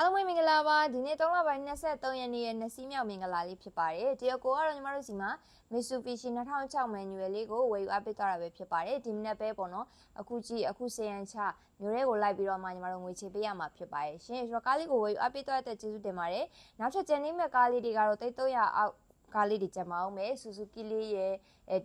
အားလုံးပဲမင်္ဂလာပါဒီနေ့3လပိုင်း23ရက်နေ့ရဲ့နစီမြောက်မင်္ဂလာလေးဖြစ်ပါတယ်ဒီအကိုကတော့ညီမတို့စီမှာ Mitsubishi 2006 manual လေးကိုဝယ်ယူအပ်ပေးသွားတာပဲဖြစ်ပါတယ်ဒီမနေ့ပဲပေါ့နော်အခုကြည့်အခုစေရန်ချမျိုးတွေကိုလိုက်ပြီးတော့မှညီမတို့ငွေချေပေးရမှာဖြစ်ပါတယ်ရှင်ဆိုတော့ကားလေးကိုဝယ်ယူအပ်ပေးသွားတဲ့ကျေးဇူးတင်ပါတယ်နောက်ထပ်ကျန်နေမဲ့ကားလေးတွေကတော့300အောက် ကားလေးတွေကြံမအောင်မယ် Suzuki လေးရယ်အဲ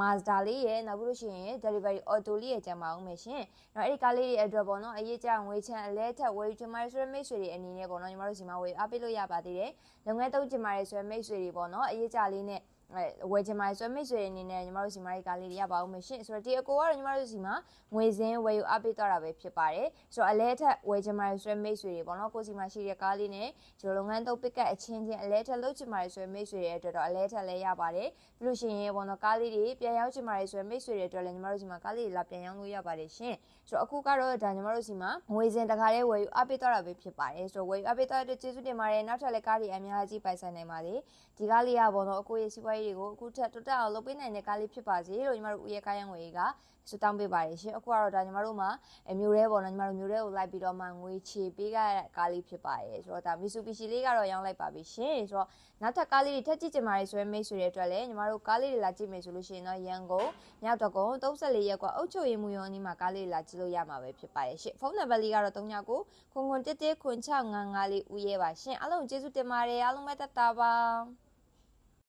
Mazda လေးရယ်နောက်ပြီးလို့ရှိရင် Delivery Auto လေးရယ်ကြံမအောင်မယ်ရှင်။နောက်အဲ့ဒီကားလေးတွေအတွက်ပေါ့နော်အရေးကြငွေချမ်းအလဲထက်ဝယ်ယူချင်ပါတယ်ဆိုတဲ့မိတ်ဆွေတွေအနေနဲ့ပေါ့နော်ညီမတို့စီမှာဝယ်အားပေးလို့ရပါသေးတယ်။လုပ်ငန်းသုံးချင်ပါတယ်ဆိုတဲ့မိတ်ဆွေတွေပေါ့နော်အရေးကြလေးနဲ့ အဲဝယ်ချင်ပါတယ်ဆိုတော့မိတ်ဆွေတွေအနေနဲ့ညီမတို့စီမားရီကားလေးတွေရပါဦးမယ်ရှင်ဆိုတော့ဒီအကိုကတော့ညီမတို့စီမှာငွေစင်းဝယ်ယူအပ်ပေးသွားတာပဲဖြစ်ပါတယ်ဆိုတော့အလဲထက်ဝယ်ချင်ပါတယ်ဆိုတော့မိတ်ဆွေတွေပေါ့နော်ကိုစီမှာရှိတဲ့ကားလေးနဲ့ကျွန်တော်လုပ်ငန်းသုံးပစ်ကတ်အချင်းချင်းအလဲထက်လုပ်ချင်ပါတယ်ဆိုတော့မိတ်ဆွေတွေအတွက်တော့အလဲထက်လဲရပါတယ်ပြီးလို့ရှိရင်ပေါ့နော်ကားလေးတွေပြန်ရောက်ချင်ပါတယ်ဆိုတော့မိတ်ဆွေတွေအတွက်လည်းညီမတို့စီမှာကားလေးတွေလာပြန်ရောက်လို့ရပါတယ်ရှင်ဆိုတော့အခုကတော့ဒါညီမတို့စီမှာငွေစင်းတခါလေးဝယ်ယူအပ်ပေးသွားတာပဲဖြစ်ပါတယ်ဆိုတော့ဝယ်ယူအပ်ပေးသွားတဲ့ကျေးဇူးတင်ပါတယ်နောက်ထပ်လည်းကားတွေအများကြီးပိုင်ဆိုင်နိုင်ပါသေးဒီကားလေးကပေါ့နော်အကိုရဲ့စီးပွားရေးတွေကိုအခုထက်တိုးတက်အောင်လုပ်ပေးနိုင်တဲ့ကားလေးဖြစ်ပါစေလို့ညီမတို့ဦးရဲ့ကားရန်ငွေကဆုတောင်းပေးပါတယ်ရှင်အခုကတော့ဒါညီမတို့မှာအမျိုးရဲပေါ့နော်ညီမတို့မျိုးရဲကိုလိုက်ပြီးတော့မှငွေချေပေးခဲ့တဲ့ကားလေးဖြစ်ပါတယ်ဆိုတော့ဒါ Mitsubishi လေးကတော့ရောင်းလိုက်ပါပြီရှင်ဆိုတော့နောက်ထပ်ကားလေးတွေထပ်ကြည့်ကြပါရယ်ဆိုရင်မိတ်ဆွေတွေအတွက်လည်းညီမတို့ကားလေးတွေလာကြည့်မယ်ဆိုလို့ရှိရင်တော့ရန်ကုန်မြောက်တကုံ34ရက်ကွာအုတ်ချိုရည်မူရုံအနီးမှာကားလေးတွေလာကြည့်လို့ရမှာပဲဖြစ်ပါတယ်ရှင်ဖုန်းနံပါတ်လေးကတော့39ကိုခွန်ခွန်တက်တက်ခွန်655လေးဦးရဲပါရှင်အားလုံးကျေးဇူးတင်ပါတယ်အားလုံးပဲတက်တာပါ